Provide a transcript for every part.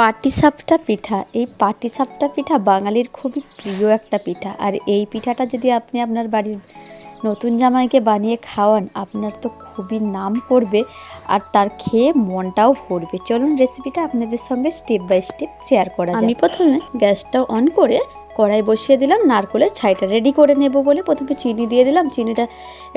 পাটিসাপটা পিঠা। এই পাটিসাপটা পিঠা বাঙালির খুবই প্রিয় একটা পিঠা। আর এই পিঠাটা যদি আপনি আপনার বাড়ির নতুন জামাইকে বানিয়ে খাওয়ান, আপনার তো খুবই নাম করবে আর তার খেয়ে মনটাও ভরবে। চলুন রেসিপিটা আপনাদের সঙ্গে স্টেপ বাই স্টেপ শেয়ার করা আমি প্রথমে গ্যাসটা অন করে কড়াই বসিয়ে দিলাম, নারকলের ছাইটা রেডি করে নেব বলে প্রথমে চিনি দিয়ে দিলাম। চিনিটা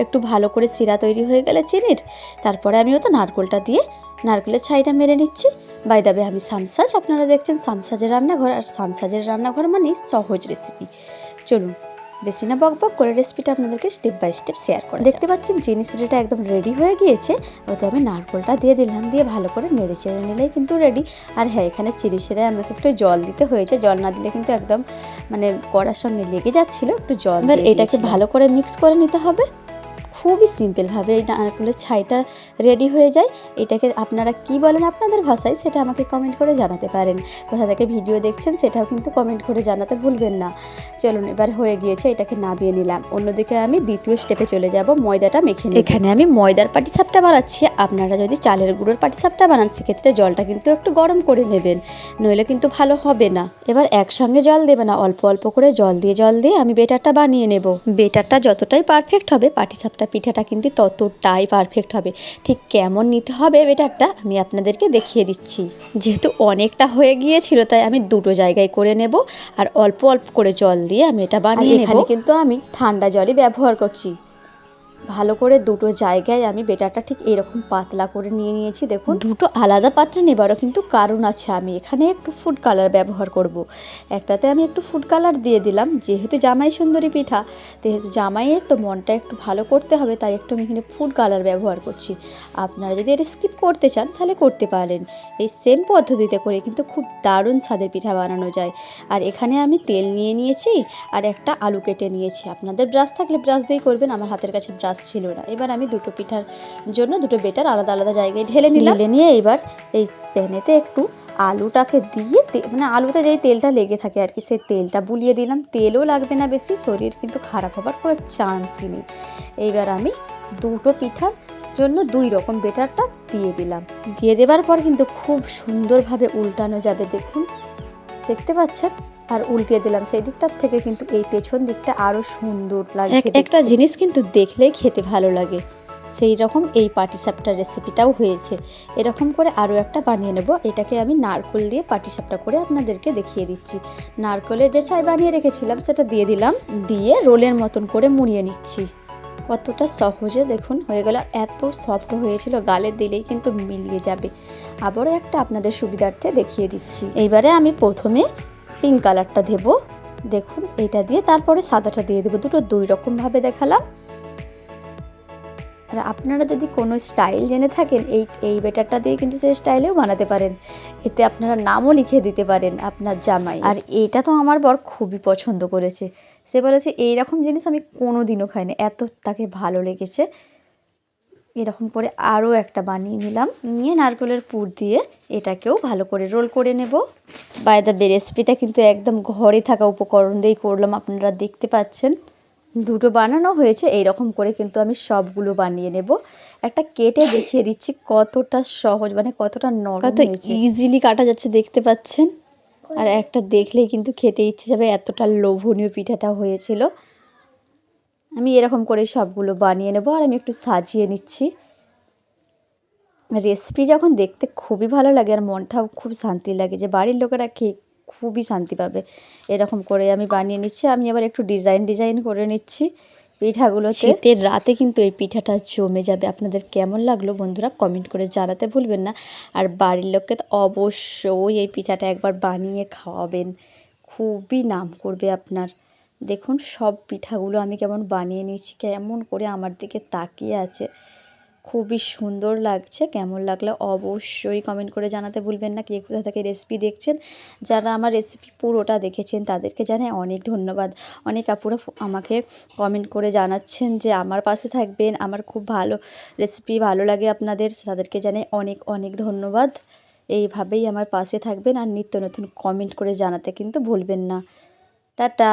একটু ভালো করে শিরা তৈরি হয়ে গেলে চিনির। তারপরে আমি ওতে নারকলটা দিয়ে, নারকেলের ছাইটা মেরে নিচ্ছি। বাই দাবে আমি সামসাজ আপনারা দেখছেন সামসাজের রান্নাঘর আর সামসাজের রান্নাঘর মানে সহজ রেসিপি চলুন বেশি না বক বক করে রেসিপিটা আপনাদেরকে স্টেপ বাই স্টেপ শেয়ার করে দেখতে পাচ্ছেন চিনি সিরাটা একদম রেডি হয়ে গিয়েছে ওতে আমি নারকলটা দিয়ে দিলাম দিয়ে ভালো করে নেড়ে চেড়ে নিলেই কিন্তু রেডি আর হ্যাঁ এখানে চিনি সিরায় আমাকে একটু জল দিতে হয়েছে জল না দিলে কিন্তু একদম মানে কড়ার সঙ্গে লেগে যাচ্ছিল একটু জল এবার এটাকে ভালো করে মিক্স করে নিতে হবে। খুবই সিম্পলভাবে এই নারকেলের ছাইটা রেডি হয়ে যায়। এটাকে আপনারা কি বলেন আপনাদের ভাষায় সেটা আমাকে কমেন্ট করে জানাতে পারেন। কোথা থেকে ভিডিও দেখছেন সেটাও কিন্তু কমেন্ট করে জানাতে ভুলবেন না। চলুন এবার হয়ে গিয়েছে, এটাকে নাবিয়ে নিলাম। অন্যদিকে আমি দ্বিতীয় স্টেপে চলে যাব, ময়দাটা মেখে এখানে আমি ময়দার পাটিসাপটা বানাচ্ছি। আপনারা যদি চালের গুঁড়োর পাটিসাপটা বানান, সেক্ষেত্রে জলটা কিন্তু একটু গরম করে নেবেন। নইলে কিন্তু ভালো হবে না। এবার একসঙ্গে জল দেবে না। অল্প অল্প করে জল দিয়ে জল দিয়ে আমি বেটারটা বানিয়ে নেব। বেটারটা যতটাই পারফেক্ট হবে, পাটিসাপটা পিঠাটা কিন্তু ততটাই পারফেক্ট হবে। ঠিক কেমন নিতে হবে বেটারটা আমি আপনাদেরকে দেখিয়ে দিচ্ছি। যেহেতু অনেকটা হয়ে গিয়েছিল তাই আমি দুটো জায়গায় করে নেব আর অল্প অল্প করে জল দিয়ে আমি এটা বানিয়ে নেব। কিন্তু আমি ঠান্ডা জলই ব্যবহার করছি। ভালো করে দুটো জায়গায় আমি বেটারটা ঠিক এরকম পাতলা করে নিয়ে নিয়েছি। দেখুন, দুটো আলাদা পাত্রে নেবারও কিন্তু কারণ আছে। আমি এখানে একটু ফুড কালার ব্যবহার করব। একটাতে আমি একটু ফুড কালার দিয়ে দিলাম, যেহেতু জামাই সুন্দরী পিঠা, যেহেতু জামাইয়ের তো মনটা একটু ভালো করতে হবে, তাই একটু আমি এখানে ফুড কালার ব্যবহার করছি। আপনারা যদি এটা স্কিপ করতে চান, তাহলে করতে পারেন। এই সেম পদ্ধতিতে করে কিন্তু খুব দারুণ স্বাদের পিঠা বানানো যায়। আর এখানে আমি তেল নিয়ে নিয়েছি, আর একটা আলু কেটে নিয়েছি। আপনাদের ব্রাশ থাকলে ব্রাশ দিয়েই করবেন, আমার হাতের কাছে ব্রাশ ছিল না। এবার আমি দুটো পিঠার জন্য দুটো বেটার আলাদা আলাদা জায়গায় ঢেলে নিলাম। ঢেলে নিয়ে এবার এই প্যানেতে একটু আলুটাকে দিয়ে মানে আলুতে যেই তেলটা লেগে থাকে আর কি, সেই তেলটা বুলিয়ে দিলাম। তেলও লাগবে না বেশি, শরীর কিন্তু খারাপ হবার কোনো চান্সই নেই। এইবার আমি দুটো পিঠার জন্য দুই রকম বেটারটা দিয়ে দিলাম। দিয়ে দেওয়ার পর কিন্তু খুব সুন্দরভাবে উল্টানো যাবে দেখুন। দেখতে পাচ্ছেন? আর উল্টিয়ে দিলাম। সেই দিকটার থেকে কিন্তু এই পেছন দিকটা আরও সুন্দর লাগছে একটা জিনিস কিন্তু দেখলেই খেতে ভালো লাগে। সেই রকম এই পাটিসাপটার রেসিপিটাও হয়েছে। এরকম করে আরও একটা বানিয়ে নেব। এটাকে আমি নারকল দিয়ে পাটিসাপটা করে আপনাদেরকে দেখিয়ে দিচ্ছি। নারকলের যে চাই বানিয়ে রেখেছিলাম সেটা দিয়ে দিলাম। দিয়ে রোলের মতন করে মুড়িয়ে নিচ্ছি। কতটা সহজে দেখুন হয়ে গেল। এত সফট হয়েছিল গালে দিলেই কিন্তু মিলিয়ে যাবে। আবারও একটা আপনাদের সুবিধার্থে দেখিয়ে দিচ্ছি। এইবারে আমি প্রথমে পিঙ্ক কালারটা দেবো দেখুন এটা দিয়ে তারপরে সাদাটা দিয়ে দেবো। দুটো দুই রকমভাবে দেখালাম। আর আপনারা যদি কোনো স্টাইল জেনে থাকেন, এই এই বেটারটা দিয়ে কিন্তু সেই স্টাইলেও বানাতে পারেন। এতে আপনারা নামও লিখে দিতে পারেন আপনার জামাই। আর এটা তো আমার বর খুবই পছন্দ করেছে। সে বলেছে এই রকম জিনিস আমি কোনো দিনও খাইনি। এত তাকে ভালো লেগেছে। এরকম করে আরও একটা বানিয়ে নিলাম। নিয়ে নারকেলের পুর দিয়ে এটাকেও ভালো করে রোল করে নেব। বাই দ্য বে রেসিপিটা কিন্তু একদম ঘরে থাকা উপকরণ দিয়েই করলাম আপনারা দেখতে পাচ্ছেন। দুটো বানানো হয়েছে এই রকম করে কিন্তু আমি সবগুলো বানিয়ে নেব। একটা কেটে দেখিয়ে দিচ্ছি কতটা সহজ মানে কতটা নরম ইজিলি কাটা যাচ্ছে দেখতে পাচ্ছেন? আর একটা দেখলেই কিন্তু খেতে ইচ্ছে যাবে এতটা লোভনীয় পিঠাটা হয়েছিল। আমি এরকম করে সবগুলো বানিয়ে নেব আর আমি একটু সাজিয়ে নিচ্ছি। রেসিপি যখন দেখতে খুবই ভালো লাগে আর মনটাও খুব শান্তি লাগে যে বাড়ির লোকেরা খেয়ে খুবই শান্তি পাবে। এরকম করে আমি বানিয়ে নিচ্ছি। আমি আবার একটু ডিজাইন ডিজাইন করে নিচ্ছি পিঠাগুলো শীতের রাতে কিন্তু এই পিঠাটা জমে যাবে। আপনাদের কেমন লাগল বন্ধুরা কমেন্ট করে জানাতে ভুলবেন না। আর বাড়ির লোককে তো অবশ্যই এই পিঠাটা একবার বানিয়ে খাওয়াবেন। খুবই নাম করবে আপনার। দেখুন সব পিঠাগুলো আমি কেমন বানিয়ে নিয়েছি, কেমন করে আমার দিকে তাকিয়ে আছে। খুবই সুন্দর লাগছে, কেমন লাগল অবশ্যই কমেন্ট করে জানাতে ভুলবেন না, কে কোথা থেকে রেসিপি দেখছেন। যারা আমার রেসিপি পুরোটা দেখেছেন, তাদেরকে জানাই অনেক ধন্যবাদ। অনেক আপুরা আমাকে কমেন্ট করে জানাচ্ছেন যে, আমার পাশে থাকবেন, আমার খুব ভালো রেসিপি ভালো লাগে আপনাদের। তাদেরকে জানাই অনেক অনেক ধন্যবাদ। এইভাবেই আমার পাশে থাকবেন আর নিত্য নতুন কমেন্ট করে জানাতে কিন্তু ভুলবেন না। টাটা!